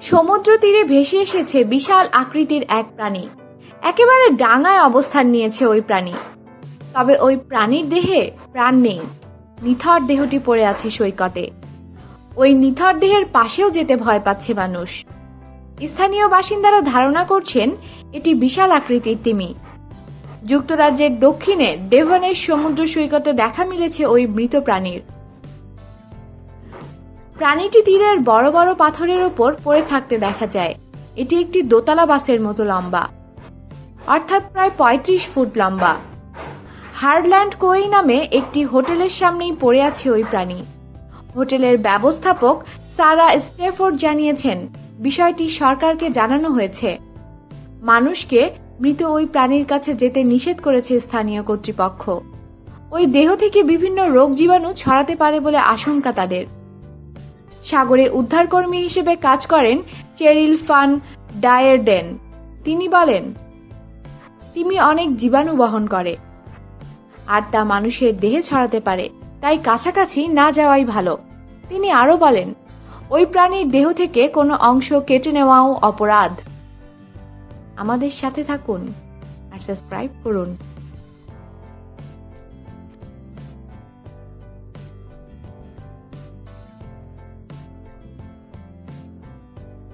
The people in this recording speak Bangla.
সমুদ্র তীরে ভেসে এসেছে বিশাল আকৃতির এক প্রাণী। একেবারে ডাঙায় অবস্থান নিয়েছে ওই প্রাণী। তবে ওই প্রাণীর দেহে প্রাণ নেই। নিথর দেহটি পড়ে আছে সৈকতে। ওই নিথর দেহের পাশেও যেতে ভয় পাচ্ছে মানুষ। স্থানীয় বাসিন্দারা ধারণা করছেন এটি বিশাল আকৃতির তিমি। যুক্তরাজ্যের দক্ষিণে ডেভনের সমুদ্র সৈকতে দেখা মিলেছে ওই মৃত প্রাণীর। প্রাণীটি তীরের বড় বড় পাথরের ওপর পড়ে থাকতে দেখা যায়। এটি একটি দোতলা বাসের মতো লম্বা, অর্থাৎ প্রায় ৩৫ ফুট লম্বা। হার্ডল্যান্ড কোই নামে একটি হোটেলের সামনেই পড়ে আছে ওই প্রাণী। হোটেলের ব্যবস্থাপক সারা স্টেফোর্ড জানিয়েছেন, বিষয়টি সরকারকে জানানো হয়েছে। মানুষকে মৃত ওই প্রাণীর কাছে যেতে নিষেধ করেছে স্থানীয় কর্তৃপক্ষ। ওই দেহ থেকে বিভিন্ন রোগ জীবাণু ছড়াতে পারে বলে আশঙ্কা তাদের। সাগরে উদ্ধারকর্মী হিসেবে কাজ করেন চেরিল ফান ডায়ারডেন। তিনি বলেন, তিমি অনেক জীবাণু বহন করে। আর তা মানুষের দেহে ছড়াতে পারে, তাই কাছাকাছি না যাওয়াই ভালো। তিনি আরও বলেন, ওই প্রাণীর দেহ থেকে কোনো অংশ কেটে নেওয়াও অপরাধ। আমাদের সাথে থাকুন আর সাবস্ক্রাইব করুন।